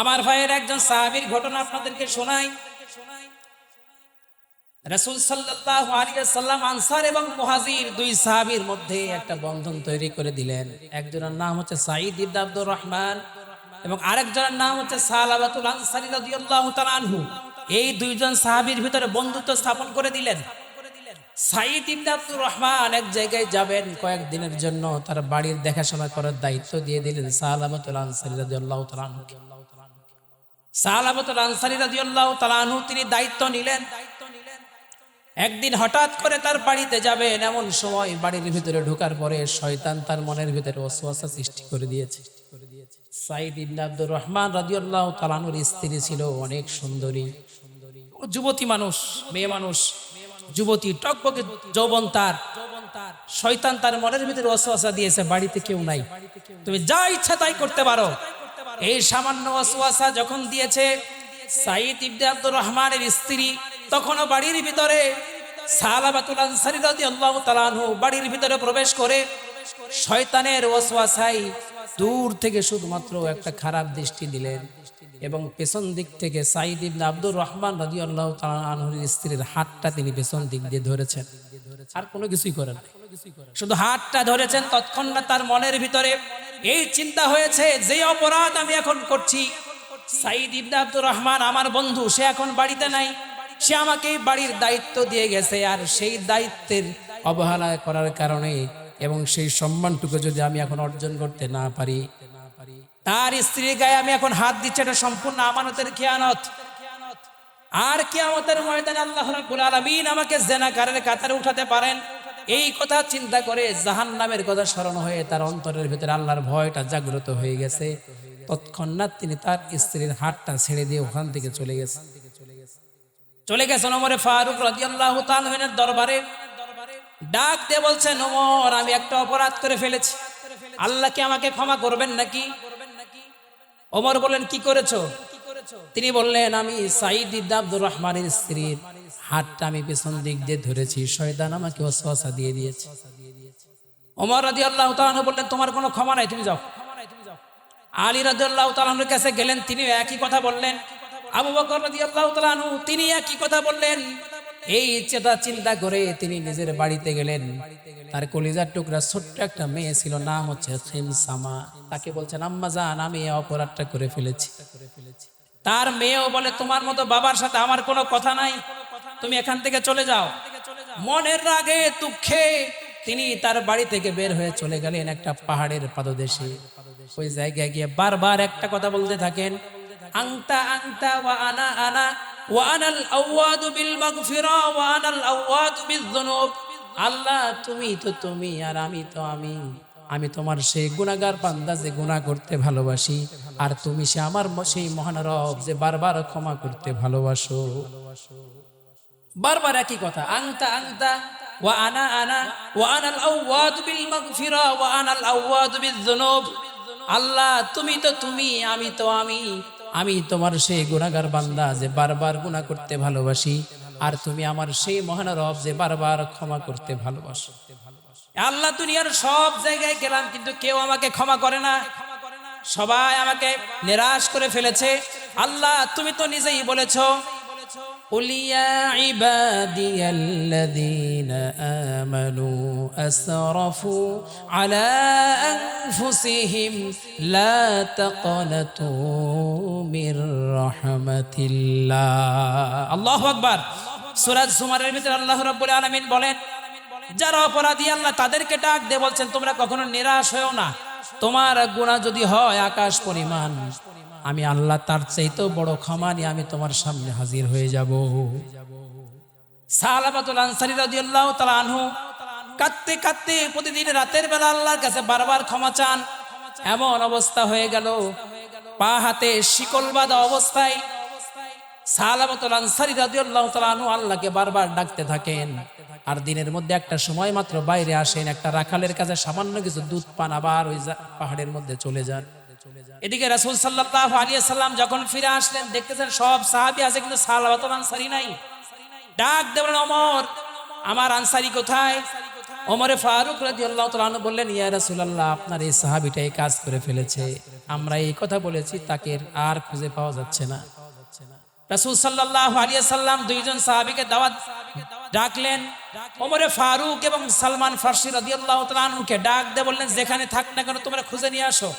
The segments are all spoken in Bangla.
আমার ভাইয়ের একজন সাহাবীর ঘটনা আপনাদেরকে শোনাই। রাসূল সাল্লাল্লাহু আলাইহি সাল্লাম আনসার এবং মুহাজির দুই সাহাবীর মধ্যে একটা বন্ধন তৈরি করে দিলেন। একজনের নাম হচ্ছে সাঈদ ইবনে আব্দুর রহমান এবং আরেকজনের নাম হচ্ছে সালাবাতুল আনসারী রাদিয়াল্লাহু তাআলা আনহু। এই দুইজন সাহাবীর ভিতরে বন্ধুত্ব স্থাপন করে দিলেন। সাঈদ ইবনে আব্দুর রহমান এক জায়গায় যাবেন কয়েকদিনের জন্য তার বাড়ির দেখাশোনা করার দায়িত্ব দিয়ে দিলেন সালাবাতুল আনসারী রাদিয়াল্লাহু তাআলা আনহুকে সালাবাতুল আনসারী রাদিয়াল্লাহু তাআলা আনহু, তিনি দায়িত্ব নিলেন। একদিন হঠাৎ করে তার বাড়িতে যাবেন, এমন সময় বাড়ির ভিতরে ঢোকার পরে শয়তান তার মনের ভিতরে অসুয়াশা সৃষ্টি করে দিয়েছে। সাইদ ইবনে রহমান রাদিয়াল্লাহু তাআলার স্ত্রী ছিল অনেক সুন্দরী। যুবতী মানুষ, মেয়ে মানুষ, যুবতী টকবকে যৌবন তার। শয়তান তার মনের ভিতরে অসুয়াশা দিয়েছে, বাড়িতে কেউ নাই। তুমি যা ইচ্ছা তাই করতে পারো। এই সামান্য অসুয়াশা যখন দিয়েছে সাইদ ইবনে আব্দুর রহমানের স্ত্রী, তখনও বাড়ির ভিতরে সালাবাতুল আনসারী রাদিয়াল্লাহু তাআলা আনহু বাড়ির ভিতরে প্রবেশ করে শয়তানের ওয়াসওয়াসায় দূর থেকে শুধুমাত্র একটা খারাপ দৃষ্টি দিলেন এবং পেছন দিক থেকে সাইদ ইবনে আব্দুর রহমান রাদিয়াল্লাহু তাআলা আনহুর স্ত্রীর হাতটা তিনি পেছন দিক দিয়ে ধরেছেন আর কোনো কিছুই করেন। শুধু হাতটা ধরেছেন, তৎক্ষণাৎ তার মনের ভিতরে এই চিন্তা হয়েছে, যে অপরাধ আমি এখন করছি। সাইদ ইবনে আব্দুর রহমান আমার বন্ধু, সে এখন বাড়িতে নাই। সে আমাকে বাড়ির দায়িত্ব দিয়ে গেছে আর সেই দায়িত্বের অবহেলা করার কারণে এবং সেই সম্মানটুকু যদি আমি এখন অর্জন করতে না পারি, তার স্ত্রীর গায়ে আমি এখন হাত দিচ্ছি, এটা সম্পূর্ণ আমানতের খেয়ানত। আর কিয়ামতের ময়দানে আল্লাহ রাব্বুল আলামিন আমাকে জেনাকারের কাতারে উঠাতে পারেন। এই কথা চিন্তা করে জাহান নামের কথা স্মরণ হয়ে তার অন্তরের ভিতরে আল্লাহর ভয়টা জাগ্রত হয়ে গেছে। তৎক্ষণাৎ তিনি তার স্ত্রীর হাতটা ছেড়ে দিয়ে ওখান থেকে চলে গেছে। চলে গেছেন ওমরে ফারুক রাদিয়াল্লাহু তাআলার দরবারে। ডাক দিয়ে বলছেন, ওমর, আমি একটা অপরাধ করে ফেলেছি। আল্লাহ কি আমাকে ক্ষমা করবেন নাকি? ওমর বললেন, কি করেছ? তিনি বললেন, আমি সাইদ আব্দুর রহমানের স্ত্রীর হাতটা আমি পেছন দিক দিয়ে ধরেছি। শয়তান আমাকে ওয়াসওয়াসা দিয়ে দিয়েছে। ওমর রাদিয়াল্লাহু তাআলা বললেন, তোমার কোনো ক্ষমা নাই, তুমি যাও। আলী রাদিয়াল্লাহু তাআলার কাছে গেলেন তিনি একই কথা বললেন। আবু বকর রাদিয়াল্লাহু তাআলা আনহু তিনি একই কথা বললেন। এই চেতা চিন্তা করে তিনি নিজের বাড়িতে গেলেন। তার কলিজার টুকরা ছোট্ট একটা মেয়ে ছিল, নাম হচ্ছে তাকে বলছেন, আম্মা জান, আমি অপরাধটা করে ফেলেছি। তার মেয়েও বলে, তোমার মতো বাবার সাথে আমার কোনো কথা নাই। তুমি এখান থেকে চলে যাও। মনের রাগে, দুঃখে তিনি তার বাড়ি থেকে বের হয়ে চলে গেলেন একটা পাহাড়ের পাদদেশে। ওই জায়গায় গিয়ে বারবার একটা কথা বলতে থাকেন, আংতা আংতা, ওয়া আনা আনা, ওয়া আনাল আওয়াদু বিল মাগফিরা, ওয়া আনাল আওয়াদু বিয-যুনুব আল্লাহ, তুমি তো তুমি, আর আমি তো আমি। আমি তোমার সেই গুণাগার পান্দা যে গুণা করতে ভালোবাসি। আর তুমি সে আমার সেই মহান রব যে বারবার ক্ষমা করতে ভালোবাসো। বারবার একই কথা আংতা আংতা ওয়া আনা আনা, ওয়া আনাল আওয়াদু বিল মাগফিরা, ওয়া আনাল আল্লাহ, তুমি তো তুমি, আমি তো আমি। আমি তোমার সেই গুণাগার বান্দা যে বারবার গুনাহ করতে ভালোবাসি। আর তুমি আমার সেই মহান রব যে বারবার ক্ষমা করতে ভালোবাসো। আল্লাহ দুনিয়ার সব জায়গায় গেলাম কিন্তু কেউ আমাকে ক্ষমা করে না সবাই আমাকে নিরাশ করে ফেলেছে আল্লাহ তুমি তো নিজেই বলেছো قل يا عبادي الذين آمنوا أسرفوا على أنفسهم لا تقنطوا من رحمة الله الله أكبر سورة সুমারের ভিতরে আল্লাহ রাব্বুল আলামিন বলেন যারা অপরাধী, আল্লাহ তাদেরকে ডাক দিয়ে বলছেন, তোমরা কখনো নিরাশ হয়েও না। তোমার গুণা যদি হয়, আকাশ পরিমাণ। আমি আল্লাহ তার চাইতেও বড় ক্ষমা নিয়ে আমি তোমার সামনে হাজির হয়ে যাব। প্রতিদিন রাতের বেলা আল্লাহর কাছে বারবার ক্ষমা চান। এমন অবস্থা হয়ে গেল। পা হাতে শিকল বাঁধা অবস্থায় আল্লাহকে বারবার ডাকতে থাকেন। আর দিনের মধ্যে একটা সময় মাত্র বাইরে আসেন, একটা রাখালের কাছে সামান্য কিছু দুধ পান, আবার ওই পাহাড়ের মধ্যে চলে যান। এদিকে রাসূল সাল্লাল্লাহু আলাইহি সাল্লাম যখন ফিরে আসলেন, দেখতেছেন সব সাহাবী আছে, কিন্তু সালাবাতুল আনসারী নাই। ডাক দেবেন অমর আমার আনসারি কোথায়? ওমরে ফারুক রাজি আল্লাহ তালু বললেন, ইয়া রাসুলাল্লাহ, আপনার এই সাহাবিটা এই কাজ করে ফেলেছে। আমরা এই কথা বলেছি, তাকে আর খুঁজে পাওয়া যাচ্ছে না। রাসুল সাল্লাহ আলিয়া সাল্লাম দুইজন সাহাবিকে দাওয়াত ডাকলেন। ওমরে ফারুক এবং সালমান ফার্সি রাজি আল্লাহ তালুকে ডাক দে বললেন, যেখানে থাক না কেন তোমরা খুঁজে নিয়ে আসো।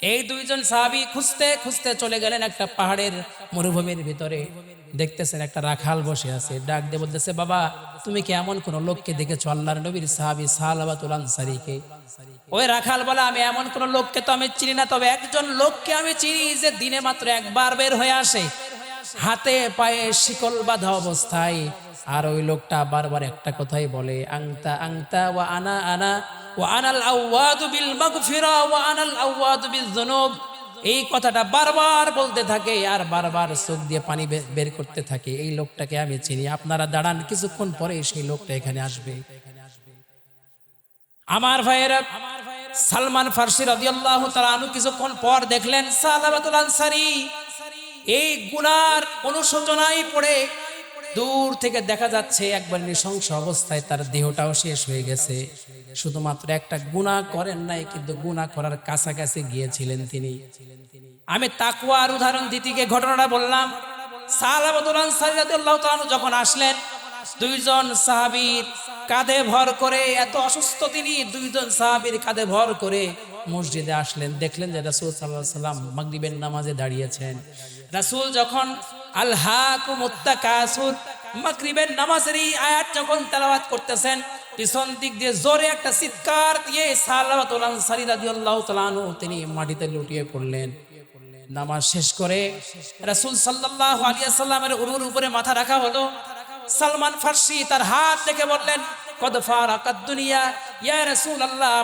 এই দুইজন সাহাবি খুঁজতে খুঁজতে চলে গেলেন একটা পাহাড়ের মরুভূমির ভিতরে। দেখতেছেন একটা রাখাল বসে আছে। ডাক দিয়ে বলতেছে, বাবা, তুমি কি এমন কোন লোককে দেখেছ, আল্লাহর নবীর সাহাবি সাহাবাতুল আনসারীকে? ওই রাখাল বলে, আমি এমন কোন লোককে তো আমি চিনি না, তবে একজন লোককে আমি চিনি যে দিনে মাত্র একবার বের হয়ে আসে। হাতে পায়ে শিকল বাঁধা অবস্থায় আর ওই লোকটা বারবার একটা কথাই বলে, আংতা আংতা, ওয়া আনা আনা, ওয়া আনাল আওয়াদু বিল মাগফিরা, ওয়া আনাল আওয়াদু বিল যুনুব। এই কথাটা বারবার বলতে থাকে আর বারবার চোখ দিয়ে পানি বের করতে থাকে। এই লোকটাকে আমি চিনি। আপনারা দাঁড়ান, কিছুক্ষণ পরে সেই লোকটা এখানে আসবে। আমার ভাইয়েরা, সালমান ফার্সি রাদিয়াল্লাহু তাআলা আনহু কিছুক্ষণ পর দেখলেন সালাবাতুল আনসারী। এই গুনার অনুশোচনায় পড়ে দূর থেকে দেখা যাচ্ছে একবার নৃশংস অবস্থায় তার দেহটাও শেষ হয়ে গেছে। শুধুমাত্র একটা গুনাহ করেন নাই, কিন্তু গুনাহ করার কাছাকাছি গিয়েছিলেন তিনি। আমি তাকুয়ার উদাহরণ দিতিকে ঘটনাটা বললাম। যখন আসলেন, দুইজন সাহাবীর কাঁধে ভর করে, এত অসুস্থ তিনি, দুইজন সাহাবীর কাঁধে ভর করে মসজিদে আসলেন। দেখলেন যে রাসূল আলাইহি সাল্লাম মাগরিবের নামাজে দাঁড়িয়েছেন। রাসূল যখন আয়াত যখন করতেছেন, পিছন দিক দিয়ে জোরে একটা চিৎকার দিয়ে তিনি মাটিতে লুটিয়ে পড়লেন। নামাজ শেষ করে উপরে মাথা রাখা হলো। সালমান ফার্সি তার হাত দেখে বললেন, কদ ফারাকাত দুনিয়া, ইয়া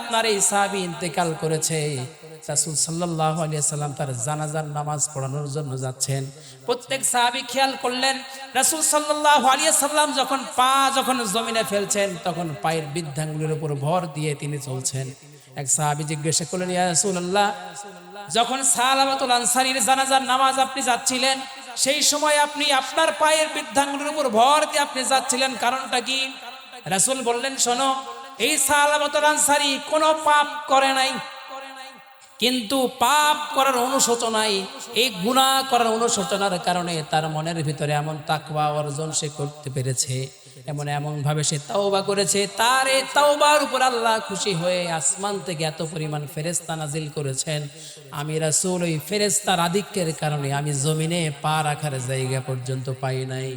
আপনার এই সাহাবী ইন্তেকাল করেছে। রাসূল সাল্লাল্লাহু আলাইহি সাল্লাম তার জানাজার নামাজ পড়ানোর জন্য যাচ্ছেন। প্রত্যেক সাহাবী খেয়াল করলেন, রাসূল সাল্লাল্লাহু আলাইহি সাল্লাম যখন পা যখন জমিনে ফেলছেন, তখন পায়ের বৃদ্ধাঙ্গুলির উপর ভর দিয়ে তিনি চলছেন। এক সাহাবী জিজ্ঞাসা করলেন, ইয়া রাসূলুল্লাহ, যখন সালামাতুল আনসারীর জানাজার নামাজ আপনি যাচ্ছিলেন, সেই সময় আপনি আপনার পায়ের বৃদ্ধাঙ্গুলির উপর ভর দিয়ে আপনি যাচ্ছিলেন, কারণটা কি? রাসূল বললেন, শোনো, এই সালামাতুল আনসারি কোনো পাপ করে নাই। কিন্তু পাপ করার অনুশোচনায়, এই গুনাহ করার অনুশোচনার কারণে তার মনের ভিতরে এমন তাকওয়া অর্জন সে করতে পেরেছে। এমন এমন ভাবে সে তাওবা করেছে, তার এই তাওবার উপর আল্লাহ খুশি হয়ে আসমান থেকে এত পরিমাণ ফেরেস্তা নাজিল করেছেন। আমি রাসূল, ওই ফেরেস্তার আধিক্যের কারণে আমি জমিনে পা রাখার জায়গা পর্যন্ত পাই নাই।